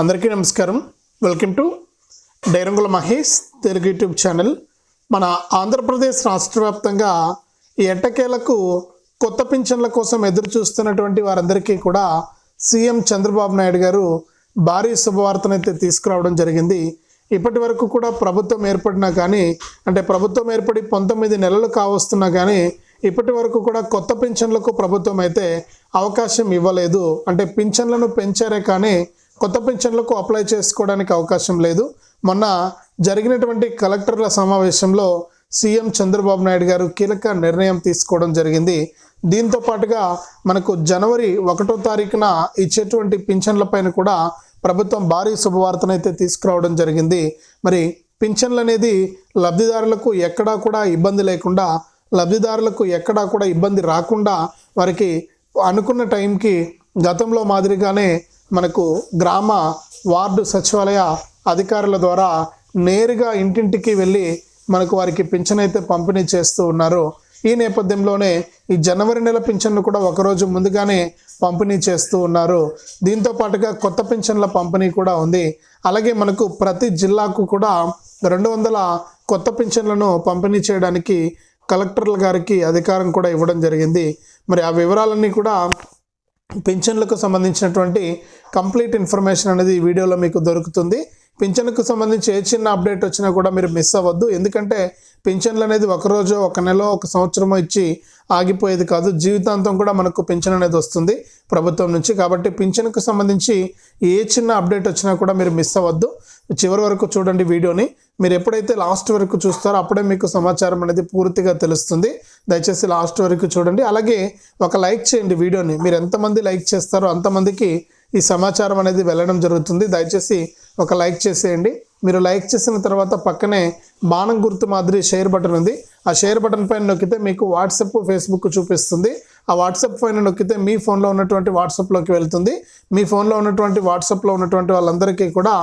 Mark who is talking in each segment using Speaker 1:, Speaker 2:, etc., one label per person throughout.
Speaker 1: అందరికీ నమస్కారం. Welcome to డైరంగుల Mahesh Telugu YouTube channel. మన ఆంధ్రప్రదేశ్ రాష్ట్ర వ్యాప్తంగా ఈ ఎట్టకేలకు కొత్త పింఛన్ల కోసం ఎదురు చూస్తున్నటువంటి వారందరికీ కూడా సీఎం చంద్రబాబు నాయుడు గారు భారీ శుభవార్తనైతే తీసుకురావడం జరిగింది. ఇప్పటి వరకు కూడా ప్రభుత్వం ఏర్పడినా కానీ అంటే ప్రభుత్వం ఏర్పడి పంతొమ్మిది నెలలు కావస్తున్నా కానీ ఇప్పటి వరకు కూడా కొత్త పింఛన్లకు ప్రభుత్వం అయితే అవకాశం ఇవ్వలేదు. అంటే పింఛన్లను పెంచారే కానీ కొత్త పెన్షన్లకు అప్లై చేసుకోవడానికి అవకాశం లేదు. మొన్న జరిగినటువంటి కలెక్టర్ల సమావేశంలో సీఎం చంద్రబాబు నాయుడు గారు కీలక నిర్ణయం తీసుకోవడం జరిగింది. దీంతో పాటుగా మనకు జనవరి ఒకటో తారీఖున ఇచ్చేటువంటి పింఛన్లపైన కూడా ప్రభుత్వం భారీ శుభవార్తనైతే తీసుకురావడం జరిగింది. మరి పింఛన్లు అనేది లబ్ధిదారులకు ఎక్కడా కూడా ఇబ్బంది లేకుండా లబ్ధిదారులకు ఎక్కడా కూడా ఇబ్బంది రాకుండా వారికి అనుకున్న టైంకి గతంలో మాదిరిగానే మనకు గ్రామ వార్డు సచివాలయ అధికారుల ద్వారా నేరుగా ఇంటింటికి వెళ్ళి మనకు వారికి పింఛన్ అయితే పంపిణీ చేస్తూ ఉన్నారు. ఈ నేపథ్యంలోనే ఈ జనవరి నెల పింఛన్ను కూడా ఒకరోజు ముందుగానే పంపిణీ చేస్తూ ఉన్నారు. దీంతో పాటుగా కొత్త పింఛన్ల పంపిణీ కూడా ఉంది. అలాగే మనకు ప్రతి జిల్లాకు కూడా రెండు వందల కొత్త పింఛన్లను పంపిణీ చేయడానికి కలెక్టర్ల గారికి అధికారం కూడా ఇవ్వడం జరిగింది. మరి ఆ వివరాలన్నీ కూడా పెన్షన్లకు సంబంధించినటువంటి కంప్లీట్ ఇన్ఫర్మేషన్ అనేది ఈ వీడియోలో మీకు దొరుకుతుంది. పింఛన్కు సంబంధించి ఏ చిన్న అప్డేట్ వచ్చినా కూడా మీరు మిస్ అవ్వద్దు. ఎందుకంటే పింఛన్లు అనేది ఒకరోజు ఒక నెల ఒక సంవత్సరమో ఇచ్చి ఆగిపోయేది కాదు. జీవితాంతం కూడా మనకు పింఛన్ అనేది వస్తుంది ప్రభుత్వం నుంచి. కాబట్టి పింఛన్కు సంబంధించి ఏ చిన్న అప్డేట్ వచ్చినా కూడా మీరు మిస్ అవ్వద్దు. చివరి వరకు చూడండి వీడియోని. మీరు ఎప్పుడైతే లాస్ట్ వరకు చూస్తారో అప్పుడే మీకు సమాచారం అనేది పూర్తిగా తెలుస్తుంది. దయచేసి లాస్ట్ వరకు చూడండి. అలాగే ఒక లైక్ చేయండి వీడియోని. మీరు ఎంతమంది లైక్ చేస్తారో అంతమందికి ఈ సమాచారం అనేది వెళ్ళడం జరుగుతుంది. దయచేసి ఒక లైక్ చేసేయండి. మీరు లైక్ చేసిన తర్వాత పక్కనే బాణం గుర్తు మాదిరి షేర్ బటన్ ఉంది. ఆ షేర్ బటన్ పైన నొక్కితే మీకు వాట్సాప్ ఫేస్బుక్ చూపిస్తుంది. ఆ వాట్సాప్ పైన నొక్కితే మీ ఫోన్లో ఉన్నటువంటి వాట్సాప్లోకి వెళ్తుంది. మీ ఫోన్లో ఉన్నటువంటి వాట్సాప్లో ఉన్నటువంటి వాళ్ళందరికీ కూడా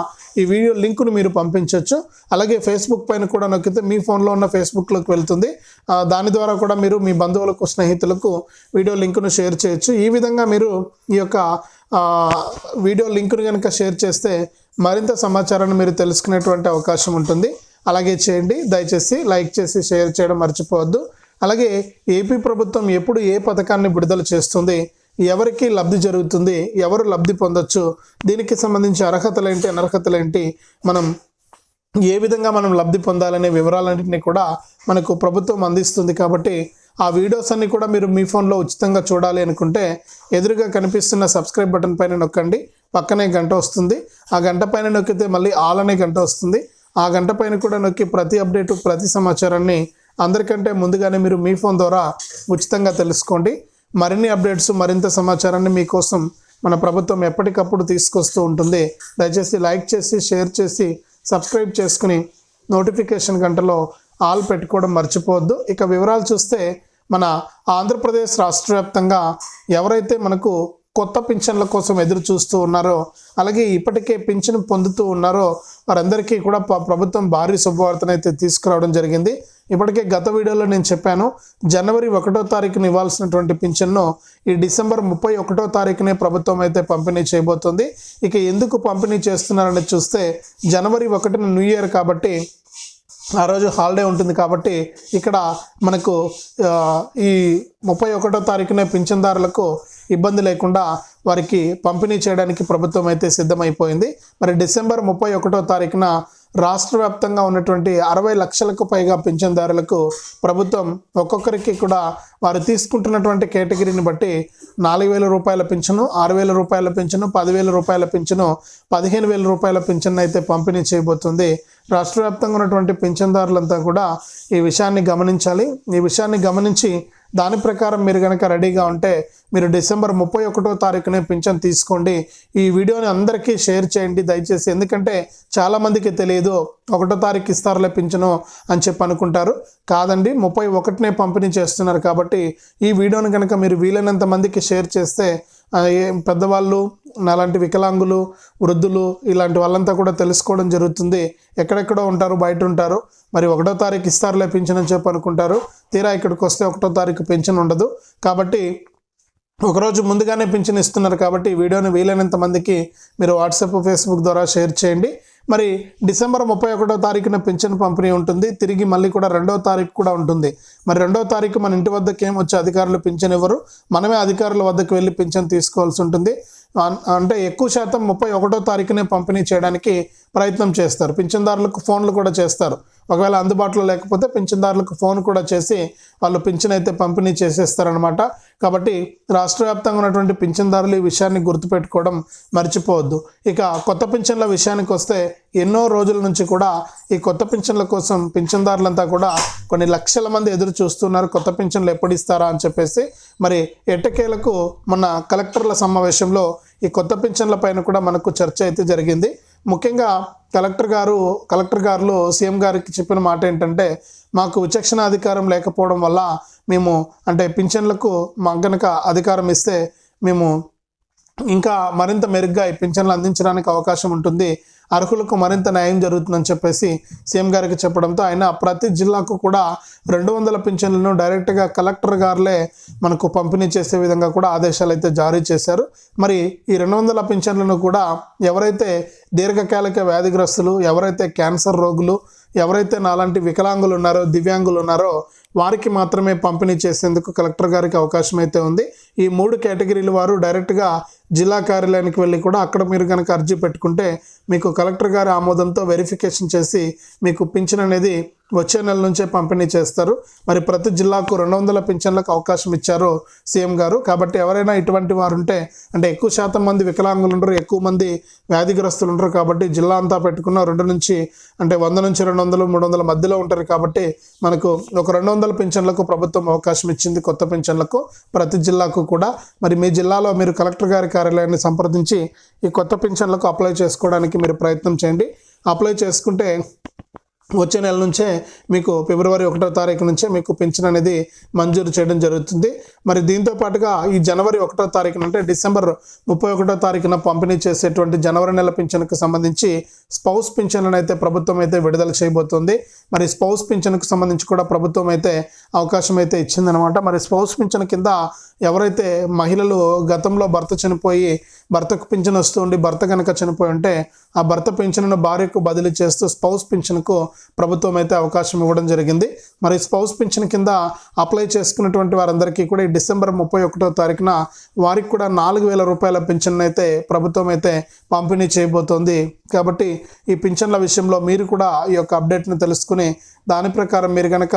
Speaker 1: ఈ వీడియో లింకును మీరు పంపించవచ్చు అలాగే ఫేస్బుక్ పైన కూడా నొక్కితే మీ ఫోన్లో ఉన్న ఫేస్బుక్లోకి వెళ్తుంది. దాని ద్వారా కూడా మీరు మీ బంధువులకు స్నేహితులకు వీడియో లింకును షేర్ చేయొచ్చు. ఈ విధంగా మీరు ఈ యొక్క వీడియో లింకును కనుక షేర్ చేస్తే మరింత సమాచారాన్ని మీరు తెలుసుకునేటువంటి అవకాశం ఉంటుంది. అలాగే చేయండి. దయచేసి లైక్ చేసి షేర్ చేయడం మర్చిపోవద్దు. అలాగే ఏపీ ప్రభుత్వం ఎప్పుడు ఏ పథకాన్ని విడుదల చేస్తుంది? ఎవరికి లబ్ధి జరుగుతుంది? ఎవరు లబ్ధి పొందొచ్చు? దీనికి సంబంధించి అర్హతలేంటి అనర్హతలేంటి? మనం ఏ విధంగా మనం లబ్ధి పొందాలనే వివరాలన్నింటినీ కూడా మనకు ప్రభుత్వం అందిస్తుంది కాబట్టి ఆ వీడియోస్ అన్ని కూడా మీరు మీ ఫోన్లో ఉచితంగా చూడాలి అనుకుంటే ఎదురుగా కనిపిస్తున్న సబ్స్క్రైబ్ బటన్ పైన నొక్కండి. పక్కనే గంట వస్తుంది. ఆ గంట పైన నొక్కితే మళ్ళీ ఆల్ అనే గంట వస్తుంది. ఆ గంట పైన కూడా నొక్కి ప్రతి అప్డేటు ప్రతి సమాచారాన్ని అందరికంటే ముందుగానే మీరు మీ ఫోన్ ద్వారా ఉచితంగా తెలుసుకోండి. మరిన్ని అప్డేట్స్ మరింత సమాచారాన్ని మీకోసం మన ప్రభుత్వం ఎప్పటికప్పుడు తీసుకొస్తూ ఉంటుంది. దయచేసి లైక్ చేసి షేర్ చేసి సబ్స్క్రైబ్ చేసుకుని నోటిఫికేషన్ గంటలో ఆల్ పెట్టుకోవడం మర్చిపోవద్దు. ఇక వివరాలు చూస్తే మన ఆంధ్రప్రదేశ్ రాష్ట్ర వ్యాప్తంగా ఎవరైతే మనకు కొత్త పింఛన్ల కోసం ఎదురు చూస్తూ ఉన్నారో అలాగే ఇప్పటికే పింఛన్ పొందుతూ ఉన్నారో వారందరికీ కూడా ప- ప్రభుత్వం భారీ శుభవార్తనైతే తీసుకురావడం జరిగింది. ఇప్పటికే గత వీడియోలో నేను చెప్పాను జనవరి ఒకటో తారీఖున ఇవ్వాల్సినటువంటి పింఛన్ను ఈ డిసెంబర్ ముప్పై ఒకటో తారీఖునే ప్రభుత్వం అయితే పంపిణీ చేయబోతుంది. ఇక ఎందుకు పంపిణీ చేస్తున్నారని చూస్తే జనవరి ఒకటిన న్యూ ఇయర్ కాబట్టి ఆ రోజు హాలిడే ఉంటుంది కాబట్టి ఇక్కడ మనకు ఈ ముప్పై ఒకటో తారీఖునే పింఛన్దారులకు ఇబ్బంది లేకుండా వారికి పంపిణీ చేయడానికి ప్రభుత్వం అయితే సిద్ధమైపోయింది. మరి డిసెంబర్ ముప్పై ఒకటో తారీఖున రాష్ట్ర వ్యాప్తంగా ఉన్నటువంటి అరవై లక్షలకు పైగా పింఛన్దారులకు ప్రభుత్వం ఒక్కొక్కరికి కూడా వారు తీసుకుంటున్నటువంటి కేటగిరీని బట్టి నాలుగు వేల రూపాయల పింఛను ఆరు వేల రూపాయల పింఛను పదివేల రూపాయల పింఛను పదిహేను వేల రూపాయల పింఛను అయితే పంపిణీ చేయబోతుంది. రాష్ట్ర వ్యాప్తంగా ఉన్నటువంటి పింఛన్దారులంతా కూడా ఈ విషయాన్ని గమనించాలి. ఈ విషయాన్ని గమనించి దాని ప్రకారం మీరు కనుక రెడీగా ఉంటే మీరు డిసెంబర్ ముప్పై ఒకటో తారీఖునే పింఛన్ తీసుకోండి. ఈ వీడియోని అందరికీ షేర్ చేయండి దయచేసి. ఎందుకంటే చాలామందికి తెలియదు ఒకటో తారీఖు ఇస్తారులే పింఛను అని చెప్పి అనుకుంటారు. కాదండి ముప్పై ఒకటినే పంపిణీ చేస్తున్నారు కాబట్టి ఈ వీడియోని కనుక మీరు వీలైనంత మందికి షేర్ చేస్తే పెద్దవాళ్ళు నాలాంటి వికలాంగులు వృద్ధులు ఇలాంటి వాళ్ళంతా కూడా తెలుసుకోవడం జరుగుతుంది. ఎక్కడెక్కడో ఉంటారు బయట ఉంటారు. మరి ఒకటో తారీఖు ఇస్తారులే పింఛన్ అని చెప్పి అనుకుంటారు. తీరా ఇక్కడికి వస్తే ఒకటో తారీఖు పెన్షన్ ఉండదు. కాబట్టి ఒకరోజు ముందుగానే పింఛన్ ఇస్తున్నారు కాబట్టి ఈ వీడియోని వీలైనంత మందికి మీరు వాట్సాప్ ఫేస్బుక్ ద్వారా షేర్ చేయండి. మరి డిసెంబర్ ముప్పై ఒకటో తారీఖున పింఛన్ పంపిణీ ఉంటుంది. తిరిగి మళ్ళీ కూడా రెండో తారీఖు కూడా ఉంటుంది. మరి రెండో తారీఖు మన ఇంటి వద్దకు ఏం వచ్చి అధికారులు పింఛన్ ఇవ్వరు. మనమే అధికారుల వద్దకు వెళ్ళి పింఛన్ తీసుకోవాల్సి ఉంటుంది. అంటే ఎక్కువ శాతం ముప్పై ఒకటో తారీఖునే పంపిణీ చేయడానికి ప్రయత్నం చేస్తారు. పింఛన్దారులకు ఫోన్లు కూడా చేస్తారు. ఒకవేళ అందుబాటులో లేకపోతే పింఛన్దారులకు ఫోన్ కూడా చేసి వాళ్ళు పింఛన్ అయితే పంపిణీ చేసేస్తారనమాట కాబట్టి రాష్ట్ర వ్యాప్తంగా ఉన్నటువంటి పింఛన్దారులు ఈ విషయాన్ని గుర్తుపెట్టుకోవడం మర్చిపోవద్దు. ఇక కొత్త పింఛన్ల విషయానికి వస్తే ఎన్నో రోజుల నుంచి కూడా ఈ కొత్త పింఛన్ల కోసం పింఛన్దారులంతా కూడా కొన్ని లక్షల మంది ఎదురు చూస్తున్నారు. కొత్త పింఛన్లు ఎప్పుడు ఇస్తారా అని చెప్పేసి మరి ఎట్టకేలకు మొన్న కలెక్టర్ల సమావేశంలో ఈ కొత్త పింఛన్ల పైన కూడా మనకు చర్చ అయితే జరిగింది. ముఖ్యంగా కలెక్టర్ గారు కలెక్టర్ గారు సీఎం గారికి చెప్పిన మాట ఏంటంటే మాకు విచక్షణ అధికారం లేకపోవడం వల్ల మేము అంటే పింఛన్లకు మా కనుక అధికారం ఇస్తే మేము ఇంకా మరింత మెరుగ్గా ఈ పింఛన్లు అందించడానికి అవకాశం ఉంటుంది. అర్హులకు మరింత న్యాయం జరుగుతుందని చెప్పేసి సీఎం గారికి చెప్పడంతో ఆయన ప్రతి జిల్లాకు కూడా రెండు వందల పింఛన్లను డైరెక్ట్గా కలెక్టర్ గారులే మనకు పంపిణీ చేసే విధంగా కూడా ఆదేశాలు అయితే జారీ చేశారు. మరి ఈ రెండు వందల పింఛన్లను కూడా ఎవరైతే దీర్ఘకాలిక వ్యాధిగ్రస్తులు ఎవరైతే క్యాన్సర్ రోగులు ఎవరైతే నాలాంటి వికలాంగులు ఉన్నారో దివ్యాంగులు ఉన్నారో వారికి మాత్రమే పంపిణీ చేసేందుకు కలెక్టర్ గారికి అవకాశం అయితే ఉంది. ఈ మూడు కేటగిరీల వారు డైరెక్ట్గా జిల్లా కార్యాలయానికి వెళ్ళి కూడా అక్కడ మీరు కనుక అర్జీ పెట్టుకుంటే మీకు కలెక్టర్ గారి ఆమోదంతో వెరిఫికేషన్ చేసి మీకు పింఛన్ అనేది వచ్చే నెల నుంచే పంపిణీ చేస్తారు. మరి ప్రతి జిల్లాకు రెండు వందల పింఛన్లకు అవకాశం ఇచ్చారు సీఎం గారు. కాబట్టి ఎవరైనా ఇటువంటి వారు ఉంటే అంటే ఎక్కువ శాతం మంది వికలాంగులు ఉండరు ఎక్కువ మంది వ్యాధిగ్రస్తులు ఉండరు కాబట్టి జిల్లా అంతా పెట్టుకున్న రెండు నుంచి అంటే వంద నుంచి రెండు వందలు మూడు వందల మధ్యలో ఉంటారు కాబట్టి మనకు ఒక రెండు వందల పింఛన్లకు ప్రభుత్వం అవకాశం ఇచ్చింది కొత్త పింఛన్లకు ప్రతి జిల్లాకు కూడా. మరి మీ జిల్లాలో మీరు కలెక్టర్ గారి కార్యాలయాన్ని సంప్రదించి ఈ కొత్త పింఛన్లకు అప్లై చేసుకోవడానికి మీరు ప్రయత్నం చేయండి. అప్లై చేసుకుంటే వచ్చే నెల నుంచే మీకు ఫిబ్రవరి ఒకటో తారీఖు నుంచే మీకు పెన్షన్ అనేది మంజూరు చేయడం జరుగుతుంది. మరి దీంతో పాటుగా ఈ జనవరి ఒకటో తారీఖున అంటే డిసెంబర్ ముప్పై ఒకటో తారీఖున పంపిణీ చేసేటువంటి జనవరి నెల పింఛన్కు సంబంధించి స్పౌస్ పింఛన్లను అయితే ప్రభుత్వం అయితే విడుదల చేయబోతుంది. మరి స్పౌస్ పింఛన్కు సంబంధించి కూడా ప్రభుత్వం అయితే అవకాశం అయితే ఇచ్చిందనమాట. మరి స్పౌస్ పింఛన్ కింద ఎవరైతే మహిళలు గతంలో భర్త చనిపోయి భర్తకు పింఛన్ ఉండి భర్త కనుక చనిపోయి ఉంటే ఆ భర్త పింఛన్ను భార్యకు బదిలీ చేస్తూ స్పౌస్ పింఛన్కు ప్రభుత్వం అయితే అవకాశం ఇవ్వడం జరిగింది. మరి స్పౌస్ పింఛన్ కింద అప్లై చేసుకున్నటువంటి వారందరికీ కూడా ఈ డిసెంబర్ ముప్పై ఒకటో తారీఖున వారికి కూడా నాలుగు వేల రూపాయల పింఛన్ అయితే ప్రభుత్వం అయితే పంపిణీ చేయబోతోంది. కాబట్టి ఈ పింఛన్ల విషయంలో మీరు కూడా ఈ యొక్క అప్డేట్ని తెలుసుకుని దాని ప్రకారం మీరు కనుక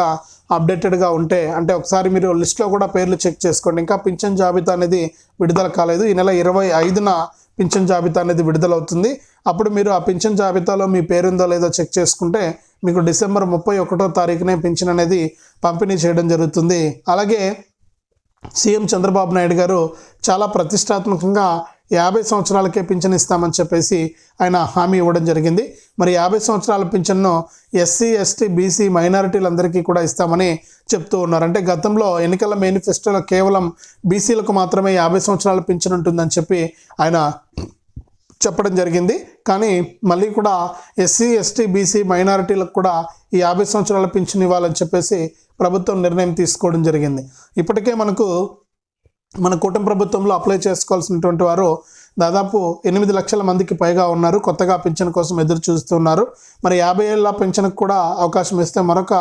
Speaker 1: అప్డేటెడ్గా ఉంటే అంటే ఒకసారి మీరు లిస్ట్లో కూడా పేర్లు చెక్ చేసుకోండి. ఇంకా పింఛన్ జాబితా అనేది విడుదల కాలేదు. ఈ నెల ఇరవై ఐదున పింఛన్ జాబితా అనేది విడుదలవుతుంది. అప్పుడు మీరు ఆ పింఛన్ జాబితాలో మీ పేరుందో లేదో చెక్ చేసుకుంటే మీకు డిసెంబర్ ముప్పై ఒకటో తారీఖునే పింఛన్ అనేది పంపిణీ చేయడం జరుగుతుంది. అలాగే సీఎం చంద్రబాబు నాయుడు గారు చాలా ప్రతిష్టాత్మకంగా యాభై సంవత్సరాలకే పింఛన్ ఇస్తామని చెప్పేసి ఆయన హామీ ఇవ్వడం జరిగింది. మరి యాభై సంవత్సరాల పింఛన్ను ఎస్సీ ఎస్టీ బీసీ మైనారిటీలందరికీ కూడా ఇస్తామని చెప్తూ ఉన్నారు. అంటే గతంలో ఎన్నికల మేనిఫెస్టోలో కేవలం బీసీలకు మాత్రమే యాభై సంవత్సరాల పింఛన్ ఉంటుందని చెప్పి ఆయన చెప్పడం జరిగింది. కానీ మళ్ళీ కూడా ఎస్సీ ఎస్టీ బీసీ మైనారిటీలకు కూడా ఈ యాభై సంవత్సరాల పింఛన్ ఇవ్వాలని చెప్పేసి ప్రభుత్వం నిర్ణయం తీసుకోవడం జరిగింది. ఇప్పటికే మనకు మన కూటమి ప్రభుత్వంలో అప్లై చేసుకోవాల్సినటువంటి వారు దాదాపు ఎనిమిది లక్షల మందికి పైగా ఉన్నారు. కొత్తగా పింఛన్ కోసం ఎదురు చూస్తున్నారు మరి యాభై ఏళ్ళ పింఛన్కి కూడా అవకాశం ఇస్తే మరొక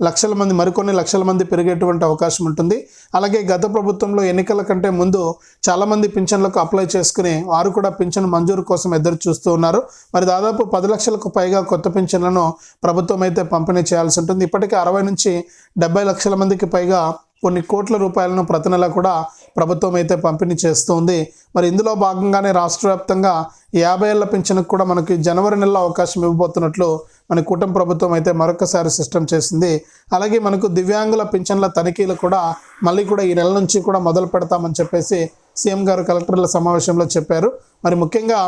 Speaker 1: లక్షల మంది మరికొన్ని లక్షల మంది పెరిగేటువంటి అవకాశం ఉంటుంది. అలాగే గత ప్రభుత్వంలో ఎన్నికల కంటే ముందు చాలామంది పింఛన్లకు అప్లై చేసుకుని వారు కూడా పింఛన్ మంజూరు కోసం ఎదురు చూస్తూ ఉన్నారు. మరి దాదాపు పది లక్షలకు పైగా కొత్త పింఛన్లను ప్రభుత్వం అయితే పంపిణీ చేయాల్సి ఉంటుంది. ఇప్పటికే అరవై నుంచి డెబ్బై లక్షల మందికి పైగా కొన్ని కోట్ల రూపాయలను ప్రతి నెల కూడా ప్రభుత్వం అయితే పంపిణీ చేస్తుంది. మరి ఇందులో భాగంగానే రాష్ట్ర వ్యాప్తంగా యాభై ఏళ్ళ పింఛన్కు కూడా మనకి జనవరి నెలలో అవకాశం ఇవ్వబోతున్నట్లు మన కూటమి ప్రభుత్వం అయితే మరొకసారి సిస్టమ్ చేసింది. అలాగే మనకు దివ్యాంగుల పింఛన్ల తనిఖీలు కూడా మళ్ళీ కూడా ఈ నెల నుంచి కూడా మొదలు పెడతామని చెప్పేసి సీఎం గారు కలెక్టర్ల సమావేశంలో చెప్పారు. మరి ముఖ్యంగా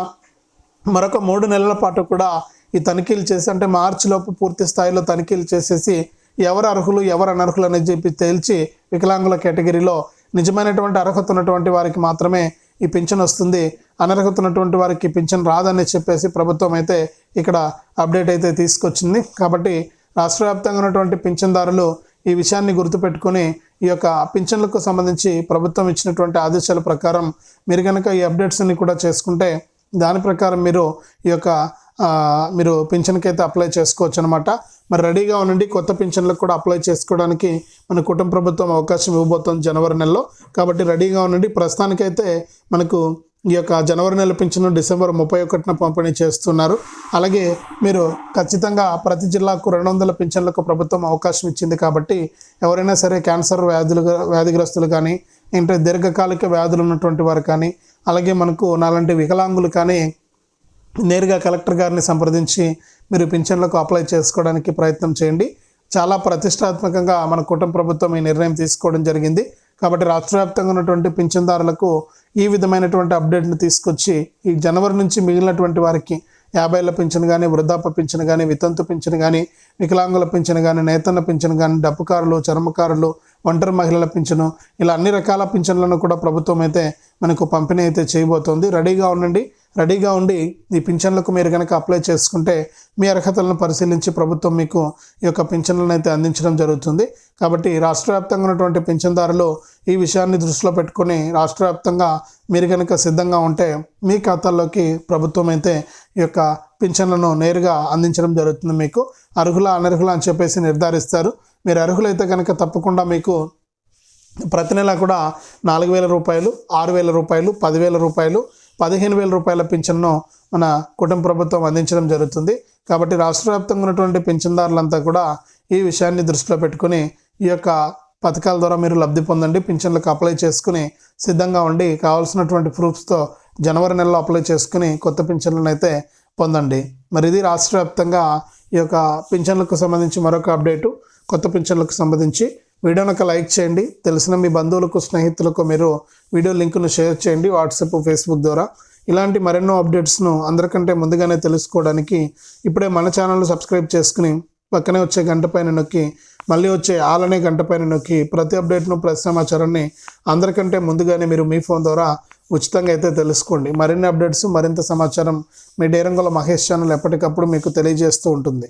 Speaker 1: మరొక మూడు నెలల పాటు కూడా ఈ తనిఖీలు చేసి అంటే మార్చి లోపు పూర్తి స్థాయిలో తనిఖీలు చేసేసి ఎవరు అర్హులు ఎవరు అనర్హులు అని చెప్పి తేల్చి వికలాంగుల కేటగిరీలో నిజమైనటువంటి అర్హత ఉన్నటువంటి వారికి మాత్రమే ఈ పింఛన్ వస్తుంది అనర్హత ఉన్నటువంటి వారికి పింఛన్ రాదని చెప్పేసి ప్రభుత్వం అయితే ఇక్కడ అప్డేట్ అయితే తీసుకొచ్చింది. కాబట్టి రాష్ట్ర వ్యాప్తంగా ఉన్నటువంటి పింఛన్దారులు ఈ విషయాన్ని గుర్తుపెట్టుకుని ఈ యొక్క పింఛన్లకు సంబంధించి ప్రభుత్వం ఇచ్చినటువంటి ఆదేశాల ప్రకారం మీరు కనుక ఈ అప్డేట్స్ని కూడా చేసుకుంటే దాని ప్రకారం మీరు ఈ యొక్క మీరు పింఛన్కి అయితే అప్లై చేసుకోవచ్చు అనమాట మరి రెడీగా ఉండండి. కొత్త పింఛన్లకు కూడా అప్లై చేసుకోవడానికి మన కుటుంబ ప్రభుత్వం అవకాశం ఇవ్వబోతోంది జనవరి నెలలో. కాబట్టి రెడీగా ఉండండి. ప్రస్తుతానికైతే మనకు ఈ యొక్క జనవరి నెల పింఛను డిసెంబర్ ముప్పై ఒకటిన పంపిణీ చేస్తున్నారు. అలాగే మీరు ఖచ్చితంగా ప్రతి జిల్లాకు రెండు వందల పింఛన్లకు ప్రభుత్వం అవకాశం ఇచ్చింది కాబట్టి ఎవరైనా సరే క్యాన్సర్ వ్యాధులు వ్యాధిగ్రస్తులు కానీ ఏంటంటే దీర్ఘకాలిక వ్యాధులు ఉన్నటువంటి వారు కానీ అలాగే మనకు నాలాంటి వికలాంగులు కానీ నేరుగా కలెక్టర్ గారిని సంప్రదించి మీరు పింఛన్లకు అప్లై చేసుకోవడానికి ప్రయత్నం చేయండి. చాలా ప్రతిష్టాత్మకంగా మన కుటుంబ ప్రభుత్వం ఈ నిర్ణయం తీసుకోవడం జరిగింది. కాబట్టి రాష్ట్ర వ్యాప్తంగా ఉన్నటువంటి పింఛన్దారులకు ఈ విధమైనటువంటి అప్డేట్ను తీసుకొచ్చి ఈ జనవరి నుంచి మిగిలినటువంటి వారికి యాభై ఏళ్ళ పింఛన్ కానీ వృద్ధాప్య పింఛన్ కానీ వితంతు పింఛన్ కానీ వికలాంగుల పింఛన్ కానీ నేతన్న పింఛన్ కానీ డప్పుకారులు చర్మకారులు ఒంటరి మహిళల పింఛను ఇలా అన్ని రకాల పింఛన్లను కూడా ప్రభుత్వం అయితే మనకు పంపిణీ అయితే చేయబోతోంది. రెడీగా ఉండండి. రెడీగా ఉండి ఈ పింఛన్లకు మీరు కనుక అప్లై చేసుకుంటే మీ అర్హతలను పరిశీలించి ప్రభుత్వం మీకు ఈ యొక్క పింఛన్లను అయితే అందించడం జరుగుతుంది. కాబట్టి రాష్ట్ర వ్యాప్తంగా ఉన్నటువంటి పింఛన్దారులు ఈ విషయాన్ని దృష్టిలో పెట్టుకొని రాష్ట్ర వ్యాప్తంగా మీరు కనుక సిద్ధంగా ఉంటే మీ ఖాతాల్లోకి ప్రభుత్వం అయితే ఈ యొక్క పింఛన్లను నేరుగా అందించడం జరుగుతుంది మీకు. అర్హుల అనర్హుల అని చెప్పేసి నిర్ధారిస్తారు. మీరు అర్హులైతే కనుక తప్పకుండా మీకు ప్రతి నెల కూడా నాలుగు వేల రూపాయలు ఆరు వేల రూపాయలు పదివేల రూపాయలు పదిహేను వేల రూపాయల పింఛన్ను మన కుటుంబ ప్రభుత్వం అందించడం జరుగుతుంది. కాబట్టి రాష్ట్ర వ్యాప్తంగా ఉన్నటువంటి పింఛన్దారులంతా కూడా ఈ విషయాన్ని దృష్టిలో పెట్టుకుని ఈ యొక్క పథకాల ద్వారా మీరు లబ్ధి పొందండి. పింఛన్లకు అప్లై చేసుకుని సిద్ధంగా ఉండి కావాల్సినటువంటి ప్రూఫ్స్తో జనవరి నెలలో అప్లై చేసుకుని కొత్త పింఛన్లను అయితే పొందండి. మరి ఇది రాష్ట్ర వ్యాప్తంగా ఈ యొక్క పింఛన్లకు సంబంధించి మరొక అప్డేటు. కొత్త పింఛన్లకు సంబంధించి వీడియోని ఒక లైక్ చేయండి. తెలిసిన మీ బంధువులకు స్నేహితులకు మీరు వీడియో లింకును షేర్ చేయండి వాట్సాప్ ఫేస్బుక్ ద్వారా. ఇలాంటి మరెన్నో అప్డేట్స్ను అందరికంటే ముందుగానే తెలుసుకోవడానికి ఇప్పుడే మన ఛానల్ సబ్స్క్రైబ్ చేసుకుని పక్కనే వచ్చే గంట పైన నొక్కి మళ్ళీ వచ్చే ఆలనే గంట పైన నొక్కి ప్రతి అప్డేట్ను ప్రతి సమాచారాన్ని అందరికంటే ముందుగానే మీరు మీ ఫోన్ ద్వారా ఉచితంగా అయితే తెలుసుకోండి. మరిన్ని అప్డేట్స్ మరింత సమాచారం మీ డేరంగుల మహేష్ ఛానల్ ఎప్పటికప్పుడు మీకు తెలియజేస్తూ ఉంటుంది.